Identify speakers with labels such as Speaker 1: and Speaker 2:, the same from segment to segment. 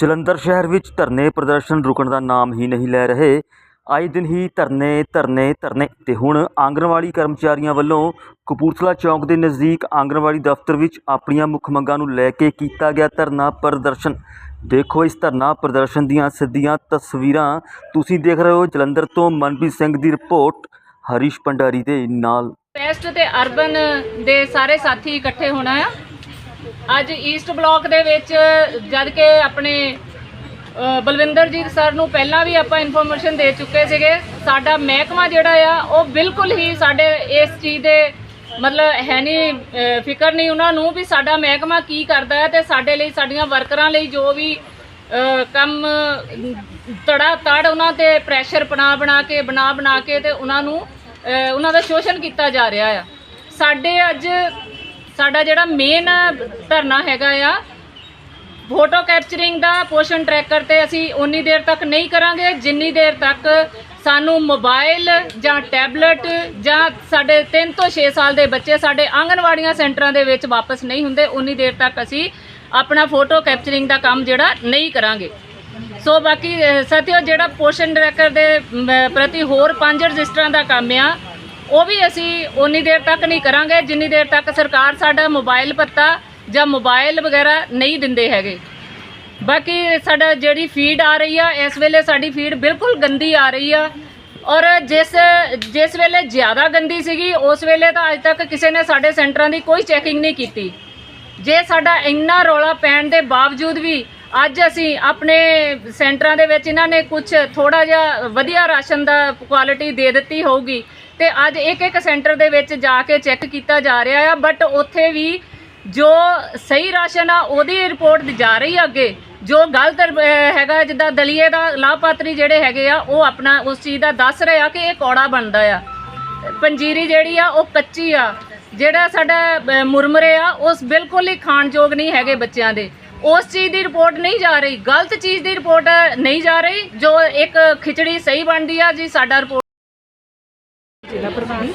Speaker 1: ਜਲੰਧਰ ਸ਼ਹਿਰ ਵਿੱਚ ਧਰਨੇ ਪ੍ਰਦਰਸ਼ਨ ਰੁਕਣ ਦਾ ਨਾਮ ਹੀ ਨਹੀਂ ਲੈ ਰਹੇ। ਆਏ ਦਿਨ ਹੀ ਧਰਨੇ ਧਰਨੇ ਧਰਨੇ ਤੇ ਹੁਣ ਆਂਗਣਵਾੜੀ ਕਰਮਚਾਰੀਆਂ ਵੱਲੋਂ ਕਪੂਰਥਲਾ ਚੌਂਕ ਦੇ ਨਜ਼ਦੀਕ ਆਂਗਣਵਾੜੀ ਦਫ਼ਤਰ ਵਿੱਚ ਆਪਣੀਆਂ ਮੁੱਖ ਮੰਗਾਂ ਨੂੰ ਲੈ ਕੇ ਕੀਤਾ ਗਿਆ ਧਰਨਾ ਪ੍ਰਦਰਸ਼ਨ। ਦੇਖੋ ਇਸ ਧਰਨਾ ਪ੍ਰਦਰਸ਼ਨ ਦੀਆਂ ਸਿੱਧੀਆਂ ਤਸਵੀਰਾਂ। ਤੁਸੀਂ ਦੇਖ ਰਹੇ ਹੋ ਜਲੰਧਰ ਤੋਂ ਮਨਪ੍ਰੀਤ ਸਿੰਘ ਦੀ ਰਿਪੋਰਟ, ਹਰੀਸ਼ ਭੰਡਾਰੀ ਦੇ ਨਾਲ।
Speaker 2: ਵੈਸਟ ਤੇ ਅਰਬਨ ਦੇ ਸਾਰੇ ਸਾਥੀ ਇਕੱਠੇ ਹੋਣਾ ਆ। ਅੱਜ ਈਸਟ ਬਲਾਕ ਦੇ ਵਿੱਚ, ਜਦ ਕਿ ਆਪਣੇ ਬਲਵਿੰਦਰਜੀਤ ਸਰ ਨੂੰ ਪਹਿਲਾਂ ਵੀ ਆਪਾਂ ਇਨਫੋਰਮੇਸ਼ਨ ਦੇ ਚੁੱਕੇ ਸੀਗੇ। ਸਾਡਾ ਮਹਿਕਮਾ ਜਿਹੜਾ ਆ, ਉਹ ਬਿਲਕੁਲ ਹੀ ਸਾਡੇ ਇਸ ਚੀਜ਼ ਦੇ ਮਤਲਬ ਹੈ ਨਹੀਂ ਫਿਕਰ ਨਹੀਂ ਉਹਨਾਂ ਨੂੰ ਵੀ ਸਾਡਾ ਮਹਿਕਮਾ ਕੀ ਕਰਦਾ ਹੈ ਤੇ ਸਾਡੇ ਲਈ, ਸਾਡੀਆਂ ਵਰਕਰਾਂ ਲਈ ਜੋ ਵੀ ਕੰਮ ਤੜਾ ਤੜ ਉਹਨਾਂ ਤੇ ਪ੍ਰੈਸ਼ਰ ਬਣਾ ਬਣਾ ਕੇ, ਬਣਾ ਬਣਾ ਕੇ ਤੇ ਉਹਨਾਂ ਨੂੰ ਉਹਨਾਂ ਦਾ ਸ਼ੋਸ਼ਣ ਕੀਤਾ ਜਾ ਰਿਹਾ ਆ। ਸਾਡੇ ਅੱਜ ਸਾਡਾ ਜਿਹੜਾ ਮੇਨ ਧਰਨਾ ਹੈਗਾ ਆ ਫੋਟੋ ਕੈਪਚਰਿੰਗ ਦਾ ਪੋਸ਼ਨ ਟਰੈਕਰ ਤੇ ਅਸੀਂ ਉਨੀ ਦੇਰ ਤੱਕ ਨਹੀਂ ਕਰਾਂਗੇ ਜਿੰਨੀ ਦੇਰ ਤੱਕ ਸਾਨੂੰ ਮੋਬਾਈਲ ਜਾਂ ਟੈਬਲੇਟ ਜਾਂ ਸਾਡੇ 3 ਤੋਂ 6 ਸਾਲ ਦੇ ਬੱਚੇ ਸਾਡੇ ਆਂਗਨਵਾੜੀਆਂ ਸੈਂਟਰਾਂ ਦੇ ਵਿੱਚ ਵਾਪਸ ਨਹੀਂ ਹੁੰਦੇ ਉਨੀ ਦੇਰ ਤੱਕ ਅਸੀਂ ਆਪਣਾ ਫੋਟੋ ਕੈਪਚਰਿੰਗ ਦਾ ਕੰਮ ਜਿਹੜਾ ਨਹੀਂ ਕਰਾਂਗੇ। ਸੋ ਬਾਕੀ ਅਹ, ਸਾਥੀਓ ਜਿਹੜਾ ਪੋਸ਼ਨ ਟਰੈਕਰ ਦੇ ਪ੍ਰਤੀ ਹੋਰ ਪੰਜ ਰਜਿਸਟਰਾਂ ਦਾ ਕੰਮ ਆ ਉਹ ਵੀ ਅਸੀਂ ਉਨੀ ਦੇਰ ਤੱਕ ਨਹੀਂ ਕਰਾਂਗੇ ਜਿੰਨੀ ਦੇਰ ਤੱਕ ਸਰਕਾਰ ਸਾਡਾ ਮੋਬਾਈਲ ਪੱਤਾ ਜਾਂ ਮੋਬਾਈਲ ਵਗੈਰਾ ਨਹੀਂ ਦਿੰਦੇ ਹੈਗੇ। ਬਾਕੀ ਸਾਡਾ ਜਿਹੜੀ ਫੀਡ ਆ ਰਹੀ ਆ, ਇਸ ਵੇਲੇ ਸਾਡੀ ਫੀਡ ਬਿਲਕੁਲ ਗੰਦੀ ਆ ਰਹੀ ਆ। ਔਰ ਜਿਸ ਜਿਸ ਵੇਲੇ ਜ਼ਿਆਦਾ ਗੰਦੀ ਸੀਗੀ, ਉਸ ਵੇਲੇ ਤਾਂ ਅੱਜ ਤੱਕ ਕਿਸੇ ਨੇ ਸਾਡੇ ਸੈਂਟਰਾਂ ਦੀ ਕੋਈ ਚੈਕਿੰਗ ਨਹੀਂ ਕੀਤੀ। ਜੇ ਸਾਡਾ ਇੰਨਾ ਰੌਲਾ ਪੈਣ ਦੇ ਬਾਵਜੂਦ ਵੀ ਅੱਜ ਅਸੀਂ ਆਪਣੇ ਸੈਂਟਰਾਂ ਦੇ ਵਿੱਚ ਇਹਨਾਂ ਨੇ ਕੁਝ ਥੋੜਾ ਜਿਹਾ ਵਧੀਆ ਰਾਸ਼ਨ ਦਾ ਕੁਆਲਿਟੀ ਦੇ ਦਿੱਤੀ ਹੋਊਗੀ ਤੇ ਅੱਜ ਇੱਕ ਇੱਕ ਸੈਂਟਰ ਦੇ ਵਿੱਚ ਜਾ ਕੇ ਚੈੱਕ ਕੀਤਾ ਜਾ ਰਿਹਾ ਆ ਬਟ ਉੱਥੇ ਵੀ ਜੋ ਸਹੀ ਰਾਸ਼ਨ ਆ ਉਹਦੀ ਰਿਪੋਰਟ ਜਾ ਰਹੀ ਆ ਅੱਗੇ। ਜੋ ਗਲਤ ਹੈਗਾ ਜਿੱਦਾਂ ਦਲੀਏ ਦਾ ਲਾਭਪਾਤਰੀ ਜਿਹੜੇ ਹੈਗੇ ਆ ਉਹ ਆਪਣਾ ਉਸ ਚੀਜ਼ ਦਾ ਦੱਸ ਰਹੇ ਆ ਕਿ ਇਹ ਕੌੜਾ ਬਣਦਾ ਆ। ਪੰਜੀਰੀ ਜਿਹੜੀ ਆ ਉਹ ਕੱਚੀ ਆ। ਜਿਹੜਾ ਸਾਡਾ ਅਹ, ਮੁਰਮਰੇ ਆ ਉਸ ਬਿਲਕੁਲ ਹੀ ਖਾਣਯੋਗ ਨਹੀਂ ਹੈਗੇ ਬੱਚਿਆਂ ਦੇ। ਉਸ ਚੀਜ਼ ਦੀ ਰਿਪੋਰਟ ਨਹੀਂ ਜਾ ਰਹੀ। ਗਲਤ ਚੀਜ਼ ਦੀ ਰਿਪੋਰਟ ਨਹੀਂ ਜਾ ਰਹੀ। ਜੋ ਇੱਕ ਖਿਚੜੀ ਸਹੀ ਬਣਦੀ ਆ ਜੀ ਸਾਡਾ ਰਿਪੋਰਟ
Speaker 3: ਜ਼ਿਲ੍ਹਾ ਪ੍ਰਧਾਨ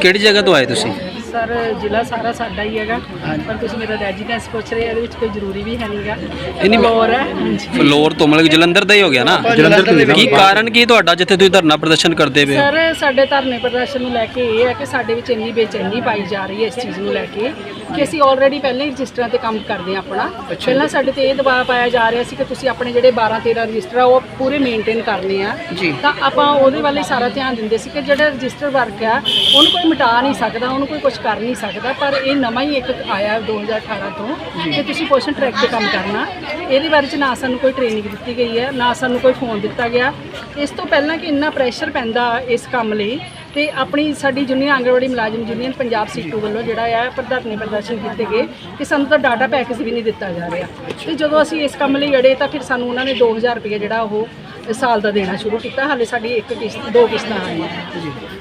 Speaker 4: ਕਿਹੜੀ ਜਗ੍ਹਾ ਤੋਂ ਆਏ ਤੁਸੀਂ?
Speaker 3: ਸਰ ਜ਼ਿਲ੍ਹਾ ਸਾਰਾ ਸਾਡਾ ਹੀ ਹੈਗਾ। ਪਰ ਤੁਸੀਂ ਮੇਰਾ ਰੈਜ਼ੀਡੈਂਸ ਪੁੱਛ ਰਹੇ ਹੋ, ਇਹਦੇ ਵਿੱਚ ਕੋਈ ਜ਼ਰੂਰੀ ਵੀ ਹੈ ਨਹੀਂਗਾ
Speaker 4: ਨਹੀਂ,
Speaker 3: ਹੋਰ ਹੈ ਹਾਂਜੀ।
Speaker 4: ਫਲੋਰ ਤੋਂ ਮਤਲਬ ਕਿ ਜਲੰਧਰ ਦਾ ਹੀ ਹੋ ਗਿਆ ਨਾ?
Speaker 5: ਜਲੰਧਰ ਤੋਂ
Speaker 4: ਕੀ ਕਾਰਨ ਕੀ ਤੁਹਾਡਾ ਜਿੱਥੇ ਤੁਸੀਂ ਧਰਨਾ ਪ੍ਰਦਰਸ਼ਨ ਕਰਦੇ ਪਏ ਹੋ?
Speaker 3: ਸਰ ਸਾਡੇ ਧਰਨੇ ਪ੍ਰਦਰਸ਼ਨ ਨੂੰ ਲੈ ਕੇ ਇਹ ਹੈ ਕਿ ਸਾਡੇ ਵਿੱਚ ਇੰਨੀ ਬੇਚੈਨੀ ਪਾਈ ਜਾ ਰਹੀ ਹੈ ਇਸ ਚੀਜ਼ ਨੂੰ ਲੈ ਕੇ ਕਿ ਅਸੀਂ ਆਲਰੇਡੀ ਪਹਿਲਾਂ ਹੀ ਰਜਿਸਟਰਾਂ ਤੇ ਕੰਮ ਕਰਦੇ ਹਾਂ ਆਪਣਾ। ਪਹਿਲਾਂ ਸਾਡੇ ਤੇ ਇਹ ਦਬਾਅ ਪਾਇਆ ਜਾ ਰਿਹਾ ਸੀ ਕਿ ਤੁਸੀਂ ਆਪਣੇ ਜਿਹੜੇ 12 13 ਰਜਿਸਟਰ ਆ ਉਹ ਪੂਰੇ ਮੇਨਟੇਨ ਕਰਨੇ ਆ। ਤਾਂ ਆਪਾਂ ਉਹਦੇ ਵੱਲ ਹੀ ਸਾਰਾ ਧਿਆਨ ਦਿੰਦੇ ਸੀ ਕਿ ਜਿਹੜਾ ਰਜਿਸਟਰ ਵਰਕ ਆ ਉਹਨੂੰ ਕੋਈ ਮਿਟਾ ਨਹੀਂ ਸਕਦਾ ਉਹਨੂੰ ਕੋਈ ਕੁਝ ਕਰ ਨਹੀਂ ਸਕਦਾ ਪਰ ਇਹ ਨਵਾਂ ਹੀ ਇੱਕ ਆਇਆ 2018 ਤੋਂ ਕਿ ਤੁਸੀਂ ਪੋਸ਼ਨ ਟਰੈਕ ਤੇ ਕੰਮ ਕਰਨਾ। ਇਹਦੇ ਬਾਰੇ ਚ ਨਾ ਸਾਨੂੰ ਕੋਈ ਟ੍ਰੇਨਿੰਗ ਦਿੱਤੀ ਗਈ ਹੈ ਨਾ ਸਾਨੂੰ ਕੋਈ ਫੋਨ ਦਿੱਤਾ ਗਿਆ। ਇਸ ਤੋਂ ਪਹਿਲਾਂ ਕਿ ਇੰਨਾ ਪ੍ਰੈਸ਼ਰ ਪੈਂਦਾ ਇਸ ਕੰਮ ਲਈ ਤੇ ਆਪਣੀ ਸਾਡੀ ਜੂਨੀਅਰ ਆਂਗਣਵਾੜੀ ਮੁਲਾਜ਼ਮ ਯੂਨੀਅਨ ਪੰਜਾਬ ਸੀਟੂ ਵੱਲੋਂ ਜਿਹੜਾ ਆ ਪ੍ਰਧਾਨੀ ਪ੍ਰਦਰਸ਼ਨ ਕੀਤੇ ਗਏ ਕਿ ਸਾਨੂੰ ਤਾਂ ਡਾਟਾ ਪੈਕੇਜ ਵੀ ਨਹੀਂ ਦਿੱਤਾ ਜਾ ਰਿਹਾ। ਤੇ ਜਦੋਂ ਅਸੀਂ ਇਸ ਕੰਮ ਲਈ ਅੜੇ ਤਾਂ ਫਿਰ ਸਾਨੂੰ ਉਹਨਾਂ ਨੇ 2000 ਰੁਪਏ ਜਿਹੜਾ ਉਹ ਸਾਲ ਦਾ ਦੇਣਾ ਸ਼ੁਰੂ ਕੀਤਾ ਹਾਲੇ ਸਾਡੀ ਇੱਕ ਕਿਸ਼ਤ ਦੋ ਕਿਸ਼ਤਾਂ ਆਈਆਂ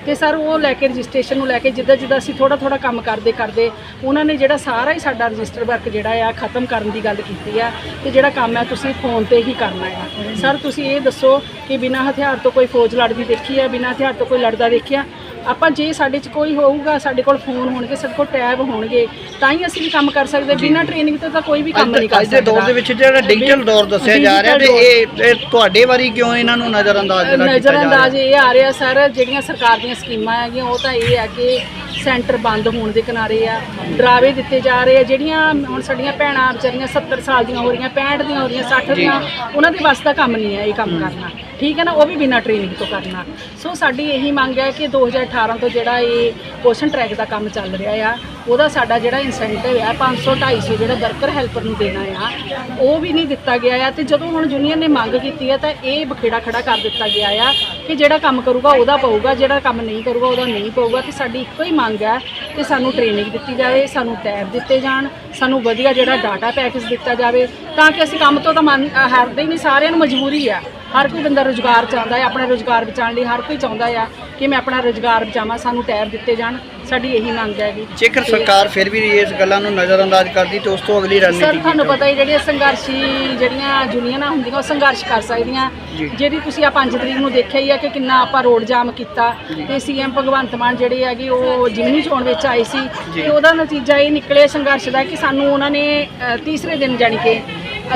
Speaker 3: ਤੇ ਸਰ ਉਹ ਲੈ ਕੇ ਰਜਿਸਟ੍ਰੇਸ਼ਨ ਨੂੰ ਲੈ ਕੇ ਜਿੱਦਾਂ ਜਿੱਦਾਂ ਅਸੀਂ ਥੋੜਾ ਥੋੜਾ ਕੰਮ ਕਰਦੇ ਕਰਦੇ ਉਹਨਾਂ ਨੇ ਜਿਹੜਾ ਸਾਰਾ ਹੀ ਸਾਡਾ ਰਜਿਸਟਰ ਵਰਕ ਜਿਹੜਾ ਆ ਖਤਮ ਕਰਨ ਦੀ ਗੱਲ ਕੀਤੀ ਆ ਤੇ ਜਿਹੜਾ ਕੰਮ ਹੈ ਤੁਸੀਂ ਫੋਨ ਤੇ ਹੀ ਕਰਨਾ ਆ। ਸਰ ਤੁਸੀਂ ਇਹ ਦੱਸੋ ਕਿ ਬਿਨਾਂ ਹਥਿਆਰ ਤੋਂ ਕੋਈ ਫੌਜ ਲੜਦੀ ਦੇਖੀ ਆ ਬਿਨਾਂ ਹਥਿਆਰ ਤੋਂ ਕੋਈ ਲੜਦਾ ਦੇਖਿਆ? ਆਪਾਂ ਜੇ ਸਾਡੇ 'ਚ ਕੋਈ ਹੋਊਗਾ ਸਾਡੇ ਕੋਲ ਫੋਨ ਹੋਣਗੇ ਸਾਡੇ ਕੋਲ ਟੈਬ ਹੋਣਗੇ ਤਾਂ ਹੀ ਅਸੀਂ ਵੀ ਕੰਮ ਕਰ ਸਕਦੇ। ਬਿਨਾਂ ਟ੍ਰੇਨਿੰਗ ਤੋਂ ਤਾਂ ਕੋਈ ਵੀ ਕੰਮ ਨਹੀਂ ਕਰ
Speaker 5: ਅੱਜ
Speaker 3: ਸਕਦਾ
Speaker 5: ਦੌਰ ਦੇ ਵਿੱਚ ਜਿਹੜਾ ਡਿਜੀਟਲ ਦੌਰ ਦੱਸਿਆ ਜਾ ਰਿਹਾ ਤੇ ਇਹ ਇਹ ਤੁਹਾਡੇ ਵਾਰੀ ਕਿਉਂ ਇਹਨਾਂ ਨੂੰ ਨਜ਼ਰ ਅੰਦਾਜ਼ ਜਿਹੜਾ ਕੀਤਾ
Speaker 3: ਨਜ਼ਰ
Speaker 5: ਜਾ
Speaker 3: ਅੰਦਾਜ਼
Speaker 5: ਰਿਹਾ
Speaker 3: ਇਹ ਆ ਰਿਹਾ ਸਰ ਜਿਹੜੀਆਂ ਸਰਕਾਰ ਦੀਆਂ ਸਕੀਮਾਂ ਹੈਗੀਆਂ ਉਹ ਤਾਂ ਇਹ ਹੈ ਕਿ ਸੈਂਟਰ ਬੰਦ ਹੋਣ ਦੇ ਕਿਨਾਰੇ ਆ ਡਰਾਵੇ ਦਿੱਤੇ ਜਾ ਰਹੇ ਆ ਜਿਹੜੀਆਂ ਹੁਣ ਸਾਡੀਆਂ ਭੈਣਾਂ ਵਿਚਾਰੀਆਂ 70 ਸਾਲ ਦੀਆਂ ਹੋ ਰਹੀਆਂ 65 ਦੀਆਂ ਹੋ ਰਹੀਆਂ 60 ਦੀਆਂ ਉਹਨਾਂ ਦੇ ਵੱਸ ਦਾ ਕੰਮ ਨਹੀਂ ਹੈ ਇਹ ਕੰਮ ਕਰਨਾ। ਠੀਕ ਹੈ ਨਾ ਉਹ ਵੀ ਬਿਨਾਂ ਟ੍ਰੇਨਿੰਗ ਤੋਂ ਕਰਨਾ। ਸੋ ਸਾਡੀ ਇਹੀ ਮੰਗ ਹੈ ਕਿ 2018 ਤੋਂ ਜਿਹੜਾ ਇਹ ਪੋਸ਼ਨ ਟਰੈਕ ਦਾ ਕੰਮ ਚੱਲ ਰਿਹਾ ਆ ਉਹਦਾ ਸਾਡਾ ਜਿਹੜਾ ਇਨਸੈਂਟਿਵ ਹੈ 500 250 ਜਿਹੜਾ ਵਰਕਰ ਹੈਲਪਰ ਨੂੰ ਦੇਣਾ ਆ ਉਹ ਵੀ ਨਹੀਂ ਦਿੱਤਾ ਗਿਆ ਆ। ਤੇ ਜਦੋਂ ਹੁਣ ਯੂਨੀਅਨ ਨੇ ਮੰਗ ਕੀਤੀ ਹੈ ਤਾਂ ਇਹ ਬਖੇੜਾ ਖੜਾ ਕਰ ਦਿੱਤਾ ਗਿਆ ਆ ਕਿ ਜਿਹੜਾ ਕੰਮ ਕਰੂਗਾ ਉਹਦਾ ਪਊਗਾ ਜਿਹੜਾ ਕੰਮ ਨਹੀਂ ਕਰੂਗਾ ਉਹਦਾ ਨਹੀਂ ਪਊਗਾ। ਤੇ ਸਾਡੀ ਇੱਕੋ ਹੀ ਮੰਗ ਹੈ ਕਿ ਸਾਨੂੰ ਟ੍ਰੇਨਿੰਗ ਦਿੱਤੀ ਜਾਵੇ ਸਾਨੂੰ ਟੈਬ ਦਿੱਤੇ ਜਾਣ ਸਾਨੂੰ ਵਧੀਆ ਜਿਹੜਾ ਡਾਟਾ ਪੈਕੇਜ ਦਿੱਤਾ ਜਾਵੇ ਤਾਂ ਕਿ ਅਸੀਂ ਕੰਮ ਤੋਂ ਤਾਂ ਮਨ ਅ, ਹਾਰਦੇ ਹੀ ਨਹੀਂ ਸਾਰਿਆਂ ਨੂੰ ਮਜਬੂਰੀ ਆ। ਹਰ ਕੋਈ ਬੰਦਾ ਰੋਜ਼ਗਾਰ ਚਾਹੁੰਦਾ ਹੈ ਆਪਣਾ ਰੋਜ਼ਗਾਰ ਬਚਾਉਣ ਲਈ ਹਰ ਕੋਈ ਚਾਹੁੰਦਾ ਆ ਕਿ ਮੈਂ ਆਪਣਾ ਰੋਜ਼ਗਾਰ ਬਚਾਵਾਂ ਸਾਨੂੰ ਟੈਬ ਦਿੱਤੇ ਜਾਣ ਸਾਡੀ ਇਹੀ ਮੰਗ ਹੈਗੀ
Speaker 5: ਜੇਕਰ ਸਰਕਾਰ ਫਿਰ ਵੀ ਇਸ ਗੱਲਾਂ ਨੂੰ ਨਜ਼ਰ ਅੰਦਾਜ਼ ਕਰਦੀ ਤੇ ਉਸ ਤੋਂ ਅਗਲੀ
Speaker 3: ਸਰ
Speaker 5: ਰਣਨੀਤੀ ਕੀ
Speaker 3: ਤੁਹਾਨੂੰ? ਪਤਾ ਹੀ ਜਿਹੜੀਆਂ ਸੰਘਰਸ਼ੀ ਜਿਹੜੀਆਂ ਯੂਨੀਅਨਾਂ ਹੁੰਦੀਆਂ ਉਹ ਸੰਘਰਸ਼ ਕਰ ਸਕਦੀਆਂ। ਜਿਹੜੀ ਤੁਸੀਂ ਆ 5 ਤਰੀਕ ਨੂੰ ਦੇਖਿਆ ਹੀ ਆ ਕਿ ਕਿੰਨਾ ਆਪਾਂ ਰੋਡ ਜਾਮ ਕੀਤਾ ਤੇ ਸੀਐਮ ਭਗਵੰਤ ਮਾਨ ਜਿਹੜੇ ਹੈਗੇ ਉਹ ਜਿਮਨੀ ਚੋਣ ਵਿੱਚ ਆਏ ਸੀ। ਤੇ ਉਹਦਾ ਨਤੀਜਾ ਇਹ ਨਿਕਲਿਆ ਸੰਘਰਸ਼ ਦਾ ਕਿ ਸਾਨੂੰ ਉਹਨਾਂ ਨੇ ਤੀਸਰੇ ਦਿਨ ਜਾਣੀ ਕਿ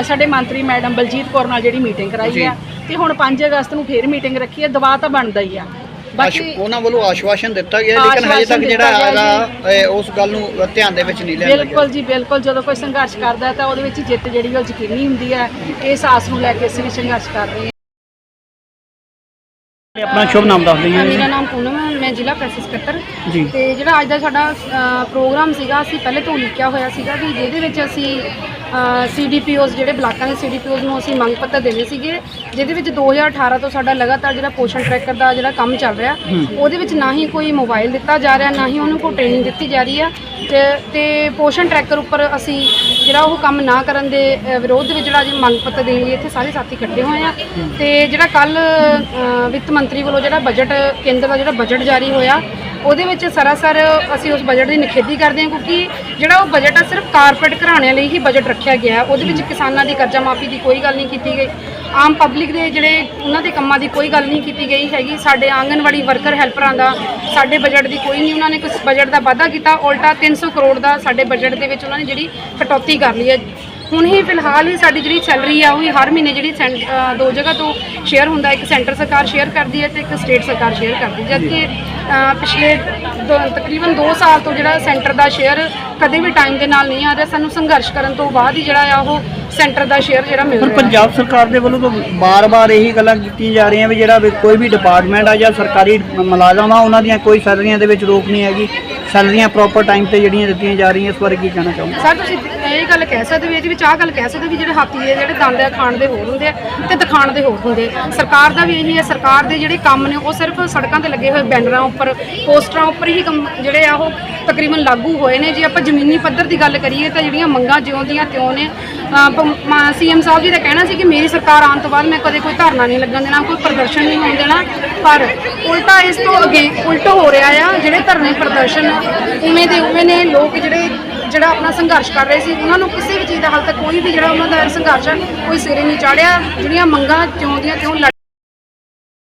Speaker 3: ਸਾਡੇ ਮੰਤਰੀ ਮੈਡਮ ਬਲਜੀਤ ਕੌਰ ਨਾਲ ਜਿਹੜੀ ਮੀਟਿੰਗ ਕਰਾਈ ਆ ਤੇ ਹੁਣ 5 ਅਗਸਤ ਨੂੰ ਫੇਰ ਮੀਟਿੰਗ ਰੱਖੀ ਆ ਦਵਾ ਤਾਂ ਬਣਦਾ ਹੀ ਆ। ਬਾਕੀ
Speaker 5: ਉਹਨਾਂ ਵੱਲੋਂ ਆਸ਼ਵਾਸਨ ਦਿੱਤਾ ਗਿਆ ਲੇਕਿਨ ਹਜੇ ਤੱਕ ਜਿਹੜਾ ਹੈਗਾ ਉਸ ਗੱਲ ਨੂੰ ਧਿਆਨ ਦੇ ਵਿੱਚ ਨਹੀਂ ਲਿਆਂਦਾ ਗਿਆ
Speaker 3: ਬਿਲਕੁਲ ਜੀ ਬਿਲਕੁਲ। ਜਦੋਂ ਕੋਈ ਸੰਘਰਸ਼ ਕਰਦਾ ਹੈ ਤਾਂ ਉਹਦੇ ਵਿੱਚ ਜਿੱਤ ਜਿਹੜੀ ਉਹ ਯਕੀਨੀ ਹੁੰਦੀ ਹੈ। ਇਸ ਆਸ ਨੂੰ ਲੈ ਕੇ ਅਸੀਂ ਵੀ ਸੰਘਰਸ਼ ਕਰ ਰਹੇ ਹਾਂ।
Speaker 5: ਆਪਣਾ ਸ਼ੁਭ ਨਾਮ ਦੱਸ
Speaker 6: ਅ, ਮੇਰਾ ਨਾਮ ਪੂਨਮ ਹੈ ਮੈਂ ਜ਼ਿਲ੍ਹਾ ਪ੍ਰੈਸ ਸਕੱਤਰ।
Speaker 5: ਜੀ।
Speaker 6: ਤੇ ਜਿਹੜਾ ਅੱਜ ਦਾ ਸਾਡਾ ਪ੍ਰੋਗਰਾਮ ਸੀਗਾ ਅਸੀਂ ਪਹਿਲੇ ਤੋਂ ਲਿਖਿਆ ਹੋਇਆ ਸੀਗਾ ਵੀ ਜਿਹਦੇ ਵਿੱਚ ਅਸੀਂ ਸੀਡੀਪੀਓਜ਼ ਜਿਹੜੇ ਬਲਾਕਾਂ ਦੇ ਸੀਡੀਪੀਓਜ਼ ਨੂੰ ਅਸੀਂ ਮੰਗ ਪੱਤਰ ਦੇਣੇ ਸੀਗੇ ਜਿਹਦੇ ਵਿੱਚ 2018 ਤੋਂ ਸਾਡਾ ਲਗਾਤਾਰ ਜਿਹੜਾ ਪੋਸ਼ਣ ਟਰੈਕਰ ਦਾ ਜਿਹੜਾ ਕੰਮ ਚੱਲ ਰਿਹਾ ਉਹਦੇ ਵਿੱਚ ਨਾ ਹੀ ਕੋਈ ਮੋਬਾਈਲ ਦਿੱਤਾ ਜਾ ਰਿਹਾ ਨਾ ਹੀ ਉਹਨੂੰ ਕੋਈ ਟ੍ਰੇਨਿੰਗ ਦਿੱਤੀ ਜਾ ਰਹੀ ਆ ਤੇ ਤੇ ਪੋਸ਼ਣ ਟਰੈਕਰ ਉੱਪਰ ਅਸੀਂ ਜਿਹੜਾ ਉਹ ਕੰਮ ਨਾ ਕਰਨ ਦੇ ਵਿਰੋਧ ਵਿੱਚ ਜਿਹੜਾ ਅੱਜ ਮੰਗ ਪੱਤਰ ਦੇਣ ਲਈ ਇੱਥੇ ਸਾਰੇ ਸਾਥੀ ਇਕੱਠੇ ਹੋਏ ਆ। ਤੇ ਜਿਹੜਾ ਕੱਲ ਵਿੱਤ ਮੰਤਰੀ ਵੱਲੋਂ ਜਿਹੜਾ ਬਜਟ ਕੇਂਦਰ ਦਾ ਜਿਹੜਾ ਬਜਟ ਜਾਰੀ ਹੋਇਆ ਉਹਦੇ ਵਿੱਚ ਸਰਾਸਰ ਅਸੀਂ ਉਸ ਬਜਟ ਦੀ ਨਿਖੇਧੀ ਕਰਦੇ ਹਾਂ ਕਿਉਂਕਿ ਜਿਹੜਾ ਉਹ ਬਜਟ ਆ ਸਿਰਫ ਕਾਰਪੋਰੇਟ ਘਰਾਣਿਆਂ ਲਈ ਹੀ ਬਜਟ ਰੱਖਿਆ ਗਿਆ ਹੈ। ਉਹਦੇ ਵਿੱਚ ਕਿਸਾਨਾਂ ਦੀ ਕਰਜ਼ਾ ਮਾਫੀ ਦੀ ਕੋਈ ਗੱਲ ਨਹੀਂ ਕੀਤੀ ਗਈ। ਆਮ ਪਬਲਿਕ ਦੇ ਜਿਹੜੇ ਉਹਨਾਂ ਦੇ ਕੰਮਾਂ ਦੀ ਕੋਈ ਗੱਲ ਨਹੀਂ ਕੀਤੀ ਗਈ ਹੈਗੀ। ਸਾਡੇ ਆਂਗਨਵਾੜੀ ਵਰਕਰ ਹੈਲਪਰਾਂ ਦਾ ਸਾਡੇ ਬਜਟ ਦੀ ਕੋਈ ਨਹੀਂ। ਉਹਨਾਂ ਨੇ ਕੁਝ ਬਜਟ ਦਾ ਵਾਅਦਾ ਕੀਤਾ। ਉਲਟਾ 300 ਕਰੋੜ ਦਾ ਸਾਡੇ ਬਜਟ ਦੇ ਵਿੱਚ ਉਹਨਾਂ ਨੇ ਜਿਹੜੀ ਕਟੌਤੀ ਕਰ ਲਈ ਹੈ। ਹੁਣ ਹੀ ਫਿਲਹਾਲ ਹੀ ਸਾਡੀ ਜਿਹੜੀ ਸੈਲਰੀ ਆ, ਉਹ ਹੀ ਹਰ ਮਹੀਨੇ ਜਿਹੜੀ ਸੈਂ- ਦੋ ਜਗ੍ਹਾ ਤੋਂ ਸ਼ੇਅਰ ਹੁੰਦਾ ਇੱਕ ਸੈਂਟਰ ਸਰਕਾਰ ਸ਼ੇਅਰ ਕਰਦੀ ਹੈ ਤੇ ਇੱਕ ਸਟੇਟ ਸਰਕਾਰ ਸ਼ੇਅਰ ਕਰਦੀ ਹੈ। ਜਦਕਿ ਪਿਛਲੇ ਦੋ- ਤਕਰੀਬਨ 2 ਸਾਲ ਤੋਂ ਜਿਹੜਾ ਸੈਂਟਰ ਦਾ ਸ਼ੇਅਰ ਕਦੇ ਵੀ ਟਾਈਮ ਦੇ ਨਾਲ ਨਹੀਂ ਆ ਰਿਹਾ ਸਾਨੂੰ ਸੰਘਰਸ਼ ਕਰਨ ਤੋਂ ਬਾਅਦ ਹੀ ਜਿਹੜਾ ਆ ਉਹ ਸੈਂਟਰ ਦਾ ਸ਼ੇਅਰ ਜਿਹੜਾ ਮਿਲ
Speaker 5: ਪਰ
Speaker 6: ਰਿਹਾ ਹੈ।
Speaker 5: ਪੰਜਾਬ ਸਰਕਾਰ ਦੇ ਵੱਲੋਂ ਤਾਂ ਬਾਰ-ਬਾਰ ਇਹੀ ਗੱਲਾਂ ਕੀਤੀਆਂ ਜਾ ਰਹੀਆਂ ਵੀ ਜਿਹੜਾ ਕੋਈ ਵੀ ਡਿਪਾਰਟਮੈਂਟ ਆ ਜਾਂ ਸਰਕਾਰੀ ਮੁਲਾਜ਼ਮ ਆ ਉਹਨਾਂ ਦੀਆਂ ਕੋਈ ਸੈਲਰੀਆਂ ਦੇ ਵਿੱਚ ਰੋਕ ਨਹੀਂ ਹੈਗੀ ਸੈਲਰੀਆਂ ਪ੍ਰੋਪਰ ਟਾਈਮ ਤੇ ਜਿਹੜੀਆਂ ਦਿੱਤੀਆਂ ਜਾ ਰਹੀਆਂ, ਇਸ ਬਾਰੇ ਕੀ ਕਹਿਣਾ ਚਾਹੋਗੇ?
Speaker 3: ਸਰ, ਤੁਸੀਂ ਇਹ ਗੱਲ ਕਹਿ ਸਕਦੇ ਹੋ ਇਹਦੇ ਵਿੱਚ ਆਹ ਗੱਲ ਕਹਿ ਸਕਦੇ ਹੋ ਵੀ ਜਿਹੜੇ ਹਾਥੀ ਦੇ ਜਿਹੜੇ ਦੰਦ ਆ ਖਾਣ ਦੇ ਹੋਰ ਹੁੰਦੇ ਆ ਤੇ ਦਿਖਾਣ ਦੇ ਹੋਰ ਹੁੰਦੇ ਆ। ਸਰਕਾਰ ਦਾ ਵੀ ਇਹੀ ਹੈ, ਸਰਕਾਰ ਦੇ ਜਿਹੜੇ ਕੰਮ ਨੇ, ਉਹ ਸਿਰਫ ਸੜਕਾਂ ਤੇ ਲੱਗੇ ਹੋਏ ਬੈਨਰਾਂ ਉੱਪਰ, ਪੋਸਟਰਾਂ ਉੱਪਰ ਹੀ ਕੰਮ ਜਿਹੜੇ ਆ, ਉਹ ਤਕਰੀਬਨ ਲਾਗੂ ਹੋਏ ਨੇ। ਜੇ ਆਪਾਂ ਜ਼ਮੀਨੀ ਪੱਧਰ ਦੀ ਗੱਲ ਕਰੀਏ ਤਾਂ ਜਿਹੜੀਆਂ ਮੰਗਾਂ ਜਿਉਂ ਦੀਆਂ ਤਿਉਂ ਨੇ ਸੀਐਮ ਸਾਹਿਬ ਜੀ ਦਾ ਕਹਿਣਾ ਸੀ ਕਿ ਮੇਰੀ ਸਰਕਾਰ ਆਉਣ ਤੋਂ ਬਾਅਦ ਮੈਂ ਕਦੇ ਕੋਈ ਧਰਨਾ ਨਹੀਂ ਲੱਗਣ ਦੇਣਾ, ਕੋਈ ਪ੍ਰਦਰਸ਼ਨ ਨਹੀਂ ਹੋਣ ਦੇਣਾ। ਪਰ ਉਲਟਾ ਇਸ ਤੋਂ ਅੱਗੇ ਉਲਟ ਹੋ ਰਿਹਾ ਆ, ਜਿਹੜੇ ਧਰਨੇ ਪ੍ਰਦਰਸ਼ਨ ਉਵੇਂ ਦੇ ਉਵੇਂ ਨੇ, ਲੋਕ ਜਿਹੜੇ, ਜਿਹੜਾ ਆਪਣਾ ਸੰਘਰਸ਼ ਕਰ ਰਹੇ ਸੀ, ਉਹਨਾਂ ਨੂੰ ਕਿਸੇ ਵੀ ਚੀਜ਼ ਦਾ ਹਾਲ ਤੱਕ ਕੋਈ ਵੀ ਜਿਹੜਾ ਉਹਨਾਂ ਦਾ ਸੰਘਰਸ਼ ਹੈ ਕੋਈ ਸਿਰੇ ਨਹੀਂ ਚਾੜਿਆ, ਜਿਹੜੀਆਂ ਮੰਗਾਂ ਤਿਉਂ ਦੀਆਂ ਤਿਉਂ ਲੜ